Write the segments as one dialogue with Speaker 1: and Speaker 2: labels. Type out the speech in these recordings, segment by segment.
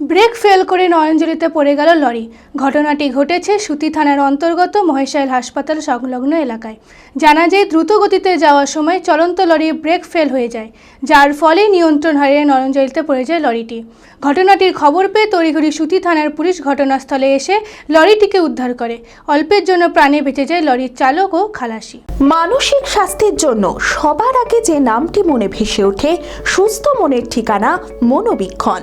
Speaker 1: Brake fail করে নয়নজলিতে পড়ে গেল লরি। ঘটনাটি ঘটেছে সুতি থানার অন্তর্গত মহেশাইল হাসপাতাল সংলগ্ন এলাকায়। জানা যায় দ্রুত গতিতে যাওয়ার সময় চলন্ত লরি ব্রেক ফেল হয়ে যায়, যার ফলে নিয়ন্ত্রণ হারিয়ে নয়নজলিতে পড়ে যায় লরিটি। ঘটনাটির খবর পেয়ে তড়িঘড়ি সুতি থানার পুলিশ ঘটনাস্থলে এসে লরিটিকে উদ্ধার করে। অল্পের জন্য প্রাণে বেঁচে যায় লরির চালক ও খালাসি।
Speaker 2: মানসিক স্বাস্থ্যের জন্য সবার আগে যে নামটি মনে ভেসে ওঠে, সুস্থ মনের ঠিকানা মনোবীক্ষণ।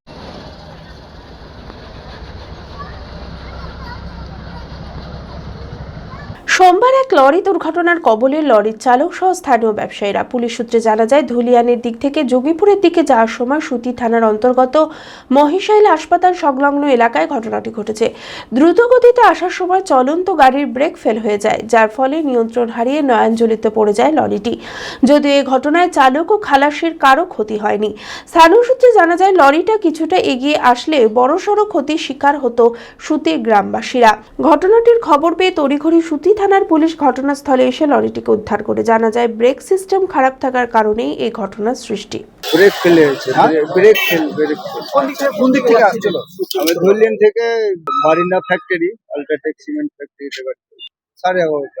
Speaker 2: সোমবার এক লরি দুর্ঘটনার কবলে লরির চালক সহ স্থানীয় ব্যবসায়ীরা। পুলিশ সূত্রে জানা যায়, ধুলিয়ানের দিক থেকে যোগীপুরের দিকে যাওয়ার সময় সুতি থানার অন্তর্গত মহিশাইল হাসপাতাল সংলগ্ন এলাকায় ঘটনাটি ঘটেছে। দ্রুত গতিতে আসার সময় চলন্ত গাড়ির ব্রেক ফেল হয়ে যায়, যার ফলে নিয়ন্ত্রণ হারিয়ে নয়াঞ্জলিতে পড়ে যায় লরিটি। যদিও এই ঘটনায় চালক ও খালাসির কারও ক্ষতি হয়নি। স্থানীয় সূত্রে জানা যায়, লরিটা কিছুটা এগিয়ে আসলে বড়সড় ক্ষতির শিকার হতো সুতির গ্রামবাসীরা। ঘটনাটির খবর পেয়ে তড়িঘড়ি সুতি থানার পুলিশ ঘটনাস্থলে এসে লরিটিকে উদ্ধার করে। জানা যায় ব্রেক সিস্টেম খারাপ থাকার কারণেই এই ঘটনার সৃষ্টি।
Speaker 3: ব্রেক ফেল হয়েছে ব্রেক ফেল ব্রেক
Speaker 4: কোন দিক থেকে কোন দিক থেকে আসছিল?
Speaker 3: আমি ধরলেন থেকে বারিন্দা ফ্যাক্টরি আলট্রাটেক সিমেন্ট ফ্যাক্টরি সাড়ে এগারোটা।